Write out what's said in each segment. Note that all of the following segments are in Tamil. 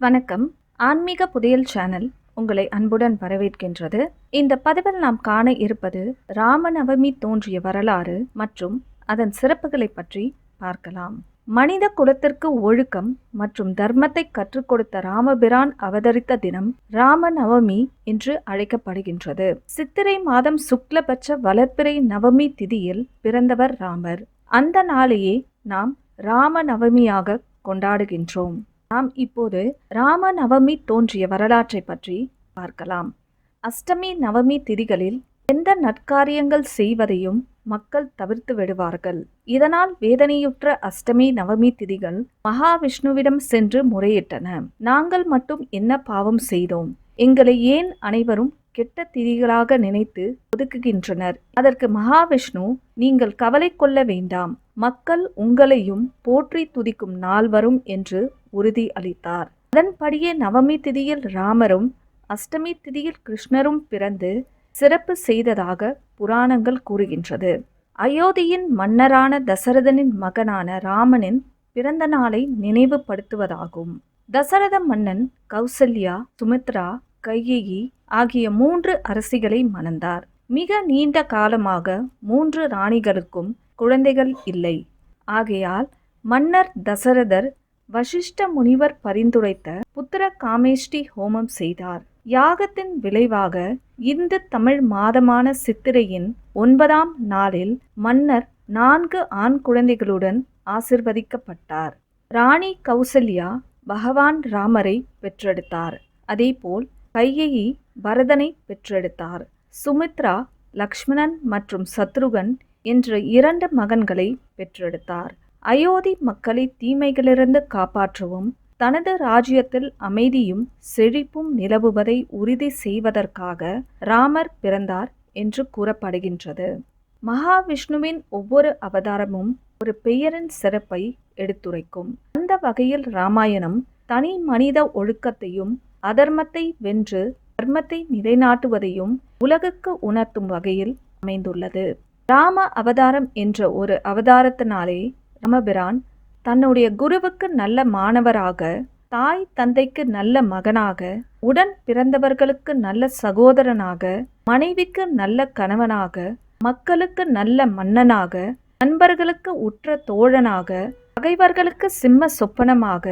வணக்கம். ஆன்மீக புதையல் சேனல் உங்களை அன்புடன் வரவேற்கின்றது. இந்த பதிவில் நாம் காண இருப்பது ராமநவமி தோன்றிய வரலாறு மற்றும் அதன் சிறப்புகளை பற்றி பார்க்கலாம். மனித குலத்திற்கு ஒழுக்கம் மற்றும் தர்மத்தை கற்றுக் கொடுத்த ராமபிரான் அவதரித்த தினம் ராமநவமி என்று அழைக்கப்படுகின்றது. சித்திரை மாதம் சுக்லபட்ச வளர்ப்பிறை நவமி திதியில் பிறந்தவர் ராமர். அந்த நாளையே நாம் ராமநவமியாக கொண்டாடுகின்றோம். நாம் இப்போது ராம நவமி தோன்றிய வரலாற்றை பற்றி பார்க்கலாம். அஷ்டமி நவமி திதிகளில் எந்த நற்காரியங்கள் செய்வதையும் மக்கள் தவிர்த்து விடுவார்கள். இதனால் வேதனையுற்ற அஷ்டமி நவமி திதிகள் மகாவிஷ்ணுவிடம் சென்று முறையிட்டன. நாங்கள் மட்டும் என்ன பாவம் செய்தோம்? எங்களை ஏன் அனைவரும் கெட்ட திதிகளாக நினைத்து ஒதுக்குகின்றனர். அதற்கு மகாவிஷ்ணு நீங்கள் கவலை கொள்ள வேண்டாம். மக்கள் உங்களையும் போற்றி துதிக்கும் நாள் வரும் என்று உறுதி அளித்தார். அதன்படியே நவமி திதியில் ராமரும் அஷ்டமி திதியில் கிருஷ்ணரும் பிறந்து சிறப்பு செய்ததாக புராணங்கள் கூறுகின்றது. அயோத்தியின் மன்னரான தசரதனின் மகனான ராமனின் பிறந்த நாளை நினைவுபடுத்துவதாகும். தசரத மன்னன் கௌசல்யா சுமித்ரா கையேயி ஆகிய மூன்று அரசிகளை மணந்தார். மிக நீண்ட காலமாக மூன்று ராணிகளுக்கும் குழந்தைகள் இல்லை. ஆகையால் மன்னர் தசரதர் வசிஷ்ட முனிவர் பரிந்துரைத்த புத்திர காமேஷ்டி ஹோமம் செய்தார். யாகத்தின் விளைவாக இந்து தமிழ் மாதமான சித்திரையின் ஒன்பதாம் நாளில் மன்னர் நான்கு ஆண் குழந்தைகளுடன் ஆசிர்வதிக்கப்பட்டார். ராணி கௌசல்யா பகவான் ராமரை பெற்றெடுத்தார். அதேபோல் கையேயி பரதனை பெற்றெடுத்தார். சுமித்ரா லக்ஷ்மணன் மற்றும் சத்ருகன் என்ற இரண்டு மகன்களை பெற்றெடுத்தார். அயோத்தி மக்களை தீமைகளிலிருந்து காப்பாற்றவும் தனது ராஜ்யத்தில் அமைதியும் செழிப்பும் நிலவுவதை உறுதி செய்வதற்காக ராமர் பிறந்தார் என்று கூறப்படுகின்றது. மகாவிஷ்ணுவின் ஒவ்வொரு அவதாரமும் ஒரு பெயரின் சிறப்பை எடுத்துரைக்கும். அந்த வகையில் ராமாயணம் தனி மனித ஒழுக்கத்தையும் அதர்மத்தை வென்று தர்மத்தை நிலைநாட்டுவதையும் உலகுக்கு உணர்த்தும் வகையில் அமைந்துள்ளது. ராம அவதாரம் என்ற ஒரு அவதாரத்தினாலே ரமபிரான் தன்னுடைய குருவுக்கு நல்ல மாணவராக தாய் தந்தைக்கு நல்ல மகனாக உடன் பிறந்தவர்களுக்கு நல்ல சகோதரனாக மனைவிக்கு நல்ல கணவனாக மக்களுக்கு நல்ல மன்னனாக நண்பர்களுக்கு உற்ற தோழனாக பகைவர்களுக்கு சிம்ம சொப்பனமாக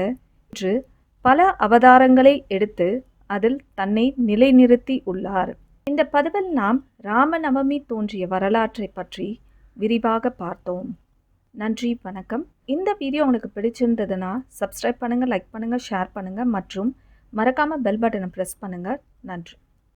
என்று பல அவதாரங்களை எடுத்து அதில் தன்னை நிலைநிறுத்தி உள்ளார். இந்த பதிவில் நாம் ராமநவமி தோன்றிய வரலாற்றை பற்றி விரிவாக பார்த்தோம். நன்றி வணக்கம். இந்த வீடியோ உங்களுக்கு பிடிச்சிருந்ததுன்னா சப்ஸ்கிரைப் பண்ணுங்கள் லைக் பண்ணுங்கள் ஷேர் பண்ணுங்கள் மற்றும் மறக்காமல் பெல் பட்டனை ப்ரெஸ் பண்ணுங்கள் நன்றி.